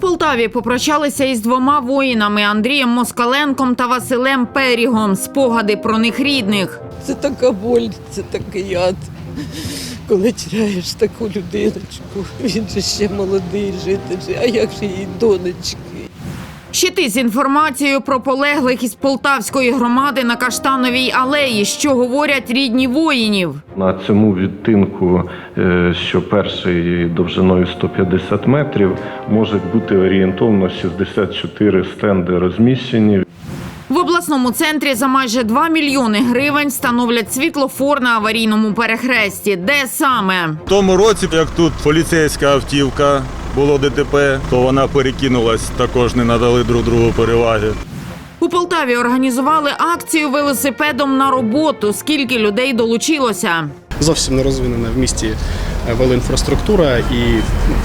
Полтаві попрощалися із двома воїнами Андрієм Москаленком та Василем Перігом. Спогади про них рідних. Це така боль, це такий яд. Коли теряєш таку людиночку, він же ще молодий жити, а як же її донечки? Щити з інформацією про полеглих із полтавської громади на Каштановій алеї, що говорять рідні воїнів. На цьому відтинку, е, що перший довжиною 150 метрів, може бути орієнтовно 64 стенди розміщені. В обласному центрі за майже 2 мільйони гривень встановлять світлофор на аварійному перехресті. Де саме? В тому році, як тут поліцейська автівка було ДТП, то вона перекинулась, також не надали друг другу переваги. У Полтаві організували акцію велосипедом на роботу. Скільки людей долучилося? зовсім не розвинена в місті е, велоінфраструктура, і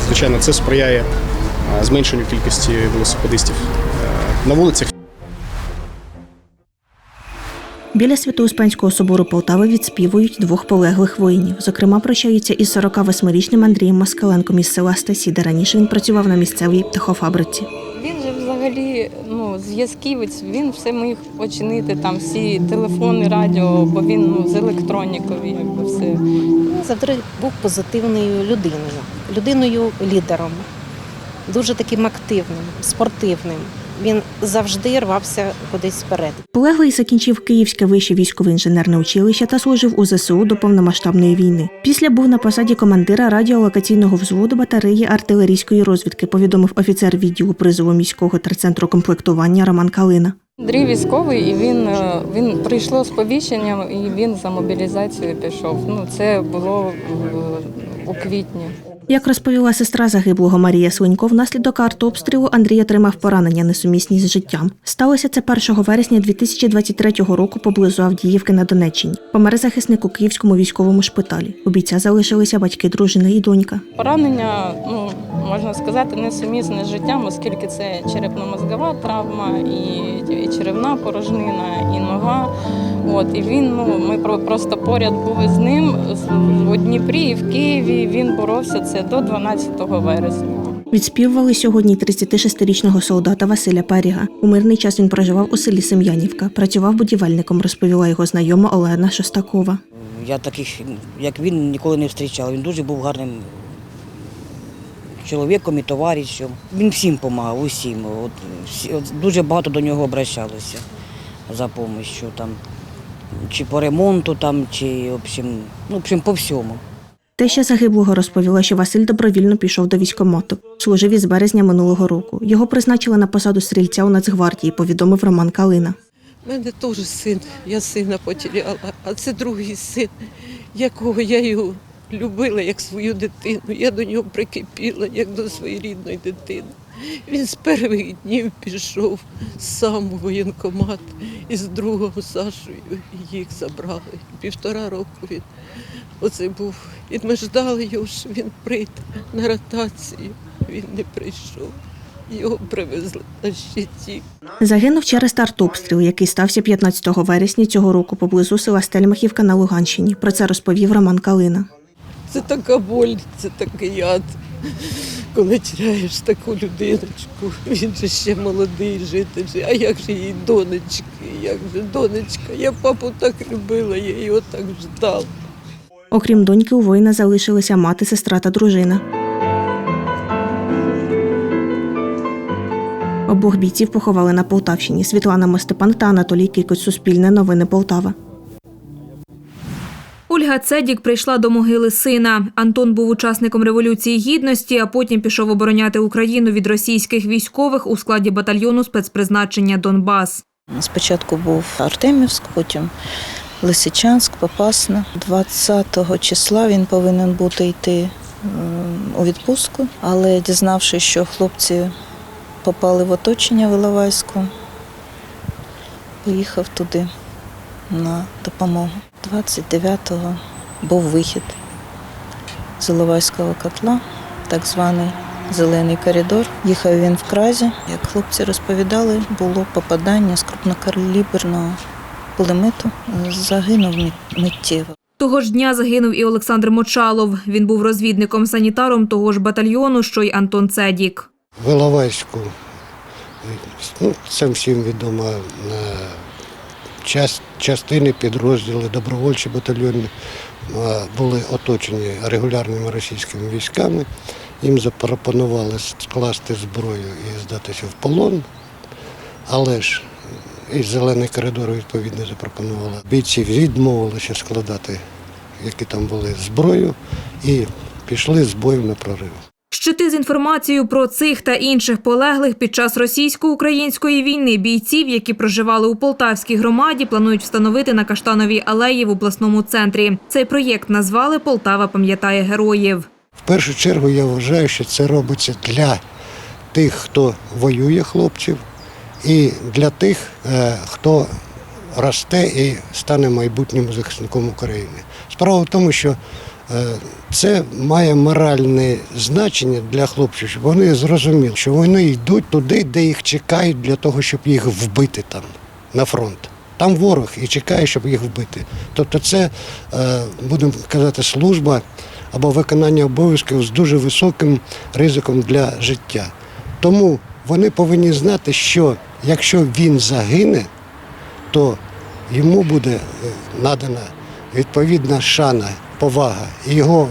звичайно це сприяє е, зменшенню кількості велосипедистів е, на вулицях. Біля Свято-Успенського собору Полтави відспівують двох полеглих воїнів. Зокрема, прощаються із 48-річним Андрієм Москаленком із села Стасі, де раніше він працював на місцевій птахофабриці. Він же взагалі ну, зв'язківець, він все міг починити там всі телефони, радіо, бо він ну, з електронікою, якби все. Він завжди був позитивною людиною, людиною лідером, дуже таким активним, спортивним. Він завжди рвався кудись вперед. Полеглий закінчив Київське вище військове інженерне училище та служив у ЗСУ до повномасштабної війни. Після був на посаді командира радіолокаційного взводу батареї артилерійської розвідки, повідомив офіцер відділу призову міського терцентру комплектування Роман Калина. Андрій військовий, і він, е, він прийшло сповіщенням, і він за мобілізацію пішов. Ну, це було у квітні. Як розповіла сестра загиблого Марія Слинько, внаслідок артобстрілу Андрій отримав поранення несумісні з життям. Сталося це 1 вересня 2023 року поблизу Авдіївки на Донеччині. Помер захисник у Київському військовому шпиталі. У бійця залишилися батьки, дружина і донька. Поранення, ну можна сказати, несумісне з життям, оскільки це черепно-мозгова травма, і, черевна порожнина, і нога. От і він, ну ми про- просто поряд були з ним у Дніпрі і в Києві. Він боровся це до 12 вересня. Відспівували сьогодні 36-річного солдата Василя Періга. У мирний час він проживав у селі Сем'янівка. Працював будівельником, розповіла його знайома Олена Шостакова. Я таких, як він, ніколи не зустрічав. Він дуже був гарним чоловіком і товаришем. Він всім допомагав, усім. От, всі, от, дуже багато до нього обращалися за допомогою. Там, чи по ремонту, там, чи в общем, ну, в общем, по всьому. Теща загиблого розповіла, що Василь добровільно пішов до військкомату. Служив із березня минулого року. Його призначили на посаду стрільця у Нацгвардії, повідомив Роман Калина. У мене теж син, я сина потеряла, а це другий син, якого я його любила як свою дитину. Я до нього прикипіла, як до своєї рідної дитини. Він з перших днів пішов сам у воєнкомат і з другом Сашою їх забрали. Півтора року він оце був. І ми ждали його, що він прийде на ротацію. Він не прийшов. Його привезли на щиті. Загинув через артобстріл, який стався 15 вересня цього року поблизу села Стельмахівка на Луганщині. Про це розповів Роман Калина. Це така боль, це такий яд. Коли теряєш таку людиночку, він же ще молодий жити, же, а як же її донечки, як же донечка, я папу так любила, я його так ждала. Окрім доньки, у воїна залишилися мати, сестра та дружина. Обох бійців поховали на Полтавщині. Світлана Мостепан та Анатолій Кікоць. Суспільне новини Полтава. Ольга Цедік прийшла до могили сина. Антон був учасником революції гідності, а потім пішов обороняти Україну від російських військових у складі батальйону спецпризначення Донбас. Спочатку був Артемівськ, потім Лисичанськ, Попасна. 20 числа він повинен бути йти у відпустку, але дізнавшись, що хлопці попали в оточення в Іловайську, поїхав туди на допомогу. 29-го був вихід з Іловайського котла, так званий зелений коридор. Їхав він в кразі. Як хлопці розповідали, було попадання з крупнокаліберного кулемету. Загинув миттєво. Того ж дня загинув і Олександр Мочалов. Він був розвідником-санітаром того ж батальйону, що й Антон Цедік. В Іловайську, ну, це всім відомо, частини, підрозділи, добровольчі батальйони були оточені регулярними російськими військами. Їм запропонували скласти зброю і здатися в полон, але ж і зелений коридор відповідно запропонували. Бійці відмовилися складати, які там були, зброю і пішли з бою на прорив. Щити з інформацією про цих та інших полеглих під час російсько-української війни бійців, які проживали у Полтавській громаді, планують встановити на Каштановій алеї в обласному центрі. Цей проєкт назвали Полтава пам'ятає героїв. В першу чергу я вважаю, що це робиться для тих, хто воює хлопців, і для тих, е, хто росте і стане майбутнім захисником України. Справа в тому, що це має моральне значення для хлопців, щоб вони зрозуміли, що вони йдуть туди, де їх чекають для того, щоб їх вбити там, на фронт. Там ворог і чекає, щоб їх вбити. Тобто це, е, будемо казати, служба або виконання обов'язків з дуже високим ризиком для життя. Тому вони повинні знати, що якщо він загине, то йому буде е, надана відповідна шана, повага, і його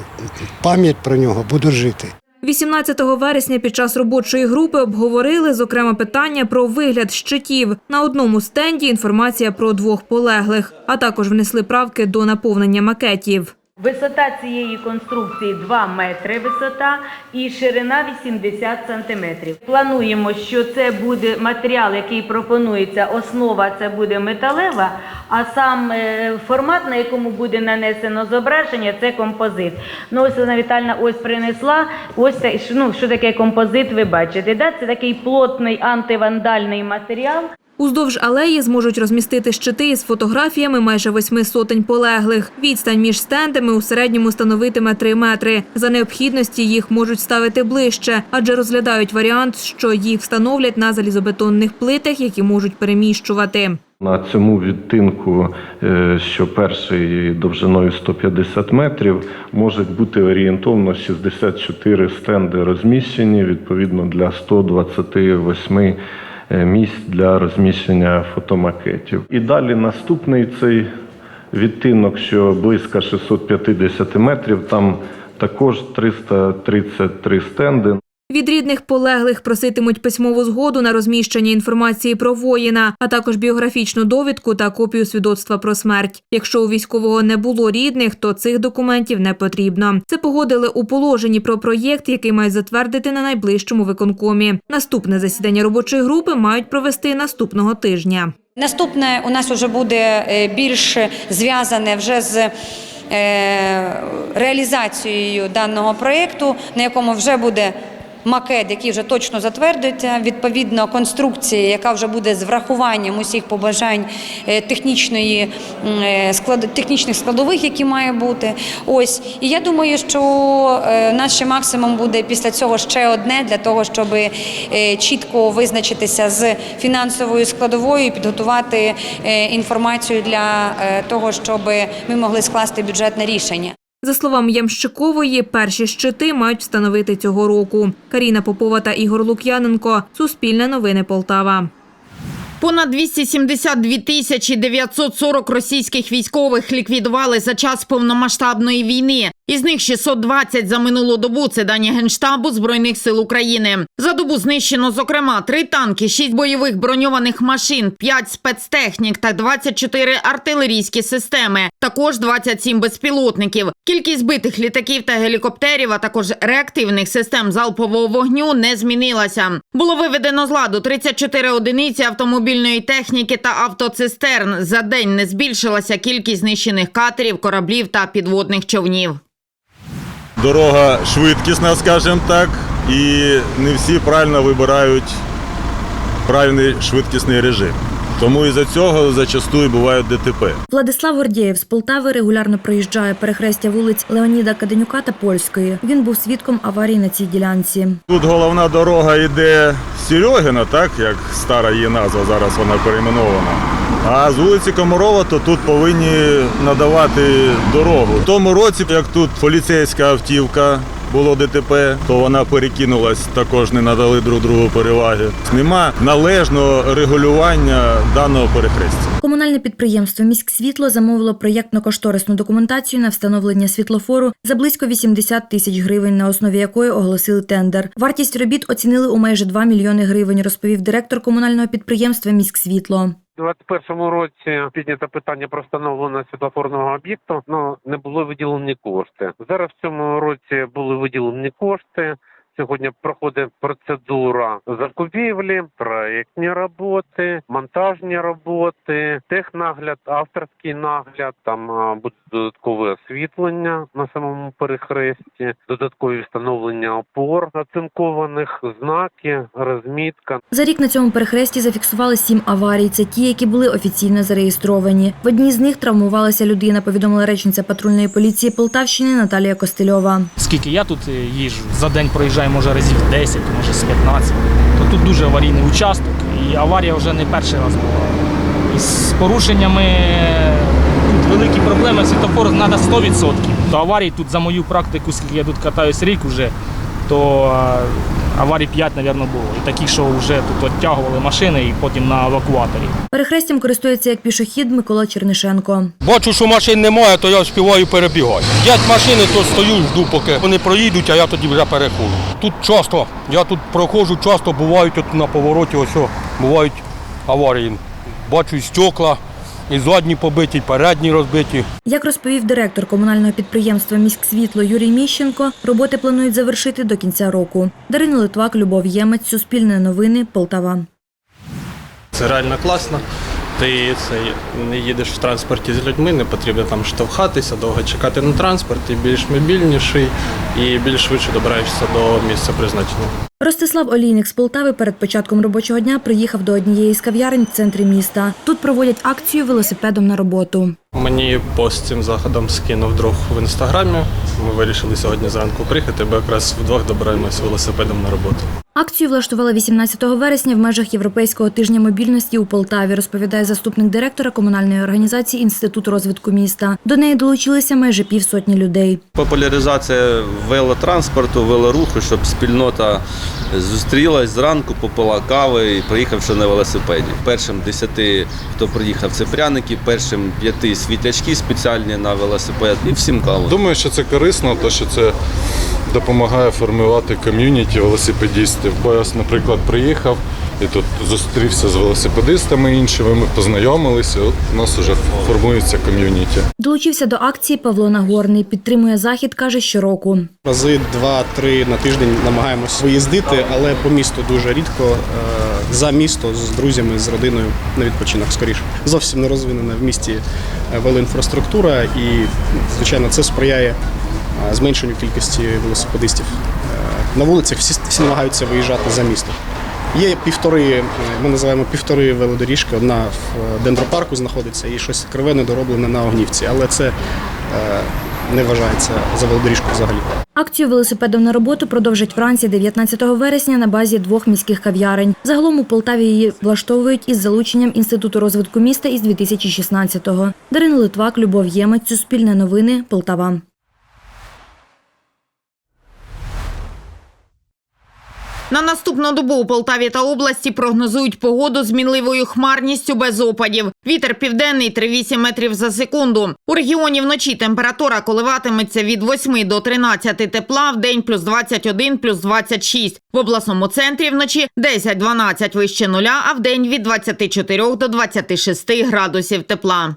пам'ять про нього буде жити. 18 вересня під час робочої групи обговорили, зокрема, питання про вигляд щитів. На одному стенді інформація про двох полеглих, а також внесли правки до наповнення макетів. Висота цієї конструкції 2 метри висота і ширина 80 сантиметрів. Плануємо, що це буде матеріал, який пропонується. Основа це буде металева, а сам е, формат, на якому буде нанесено зображення, це композит. Ну ось Олена Вітальна ось принесла. Ось ну, що таке композит, ви бачите. Да? Це такий плотний антивандальний матеріал. Уздовж алеї зможуть розмістити щити із фотографіями майже восьми сотень полеглих. Відстань між стендами у середньому становитиме 3 метри. За необхідності їх можуть ставити ближче, адже розглядають варіант, що їх встановлять на залізобетонних плитах, які можуть переміщувати. На цьому відтинку, е, що перший довжиною 150 метрів, можуть бути орієнтовно 64 стенди розміщені відповідно для 128 е, місць для розміщення фотомакетів. І далі наступний цей відтинок, що близько 650 метрів, там також 333 стенди. Від рідних полеглих проситимуть письмову згоду на розміщення інформації про воїна, а також біографічну довідку та копію свідоцтва про смерть. Якщо у військового не було рідних, то цих документів не потрібно. Це погодили у положенні про проєкт, який мають затвердити на найближчому виконкомі. Наступне засідання робочої групи мають провести наступного тижня. Наступне у нас вже буде е, більш зв'язане вже з е, реалізацією даного проєкту, на якому вже буде макет, який вже точно затвердиться, відповідно конструкція, яка вже буде з врахуванням усіх побажань е, технічної е, склад, технічних складових, які має бути. Ось і я думаю, що е, наш ще максимум буде після цього ще одне для того, щоб чітко визначитися з фінансовою складовою і підготувати інформацію для того, щоб ми могли скласти бюджетне рішення. За словами Ямщикової, перші щити мають встановити цього року. Каріна Попова та Ігор Лук'яненко. Суспільне новини Полтава. Понад 272 тисячі 940 російських військових ліквідували за час повномасштабної війни. Із них 620 за минулу добу. Це дані Генштабу Збройних сил України. За добу знищено, зокрема, три танки, 6 бойових броньованих машин, 5 спецтехнік та 24 артилерійські системи. Також 27 безпілотників. Кількість збитих літаків та гелікоптерів, а також реактивних систем залпового вогню не змінилася. Було виведено з ладу 34 одиниці автомобільної техніки та автоцистерн. За день не збільшилася кількість знищених катерів, кораблів та підводних човнів. Дорога швидкісна, скажімо так, і не всі правильно вибирають правильний швидкісний режим. Тому із-за цього зачастую бувають ДТП. Владислав Гордєєв з Полтави регулярно проїжджає перехрестя вулиць Леоніда Каденюка та Польської. Він був свідком аварії на цій ділянці. Тут головна дорога йде з Серегіна, так як стара її назва, зараз вона перейменована. А з вулиці Комарова, то тут повинні надавати дорогу. В тому році, як тут поліцейська автівка було ДТП, то вона перекинулась, також не надали друг другу переваги. Нема належного регулювання даного перехрестя. Комунальне підприємство «Міськсвітло» замовило проєктно-кошторисну документацію на встановлення світлофору за близько 80 тисяч гривень, на основі якої оголосили тендер. Вартість робіт оцінили у майже 2 мільйони гривень, розповів директор комунального підприємства «Міськсвітло». У 2021 році піднято питання про встановлення світлофорного об'єкту, але не були виділені кошти. Зараз в цьому році були виділені кошти. Сьогодні проходить процедура закупівлі, проєктні роботи, монтажні роботи, технагляд, авторський нагляд. Там буде додаткове освітлення на самому перехресті, додаткові встановлення опор оцинкованих, знаки, розмітка. За рік на цьому перехресті зафіксували сім аварій. Це ті, які були офіційно зареєстровані. В одній з них травмувалася людина, повідомила речниця патрульної поліції Полтавщини Наталія Костельова. Скільки я тут е, їжджу, за день проїжджаю, може разів 10, може з 15, то тут дуже аварійний участок, і аварія вже не перший раз була. І з порушеннями тут великі проблеми, світофор треба 100%. То аварій тут за мою практику, скільки я тут катаюсь рік вже, то аварій 5, мабуть, було. І такі, що вже тут відтягували машини і потім на евакуаторі. Перехрестям користується як пішохід Микола Чернишенко. Бачу, що машин немає, то я співаю перебігати. П'ять машини, то стою, жду, поки вони проїдуть, а я тоді вже переходжу. Тут часто, я тут проходжу, часто бувають от на повороті, ось бувають аварії. Бачу стекла, і задні побиті, і передні розбиті. Як розповів директор комунального підприємства «Міськсвітло» Юрій Міщенко, роботи планують завершити до кінця року. Дарина Литвак, Любов Ємець, Суспільне новини, Полтава. Це реально класно. Ти це, не їдеш в транспорті з людьми, не потрібно там штовхатися, довго чекати на транспорт, ти більш мобільніший і більш швидше добираєшся до місця призначення. Ростислав Олійник з Полтави перед початком робочого дня приїхав до однієї з кав'ярень в центрі міста. Тут проводять акцію велосипедом на роботу. Мені пост цим заходом скинув друг в інстаграмі. Ми вирішили сьогодні зранку приїхати, бо якраз вдвох добираємося велосипедом на роботу. Акцію влаштували 18 вересня в межах Європейського тижня мобільності у Полтаві, розповідає заступник директора комунальної організації Інститут розвитку міста. До неї долучилися майже півсотні людей. Популяризація велотранспорту, велоруху, щоб спільнота зустрілась зранку, попила кави і приїхавши на велосипеді. Першим десяти, хто приїхав, це пряники, першим п'яти світлячки спеціальні на велосипед і всім каву. Думаю, що це корисно, тому що це допомагає формувати ком'юніті велосипедистів. Бо я, наприклад, приїхав і тут зустрівся з велосипедистами іншими, ми познайомилися, от у нас вже формується ком'юніті. Долучився до акції Павло Нагорний. Підтримує захід, каже, щороку. Рази два-три на тиждень намагаємось виїздити, але по місту дуже рідко. е, За місто з друзями, з родиною на відпочинок скоріше. Зовсім не розвинена в місті е, велоінфраструктура, і звичайно це сприяє е, зменшенню кількості велосипедистів. На вулицях всі, всі намагаються виїжджати за місто. Є півтори, е, ми називаємо півтори велодоріжки. Одна в е, дендропарку знаходиться і щось криве недороблене на Огнівці, але це е, не вважається за велодоріжку взагалі. Акцію велосипедом на роботу продовжать вранці 19 вересня на базі двох міських кав'ярень. Загалом у Полтаві її влаштовують із залученням Інституту розвитку міста із 2016-го. Дарина Литвак, Любов Ємець, Суспільне новини, Полтава. На наступну добу у Полтаві та області прогнозують погоду з мінливою хмарністю без опадів. Вітер південний 3,8 метрів за секунду. У регіоні вночі температура коливатиметься від 8 до 13 тепла, в день плюс 21, плюс 26. В обласному центрі вночі 10-12 вище нуля, а в день від 24 до 26 градусів тепла.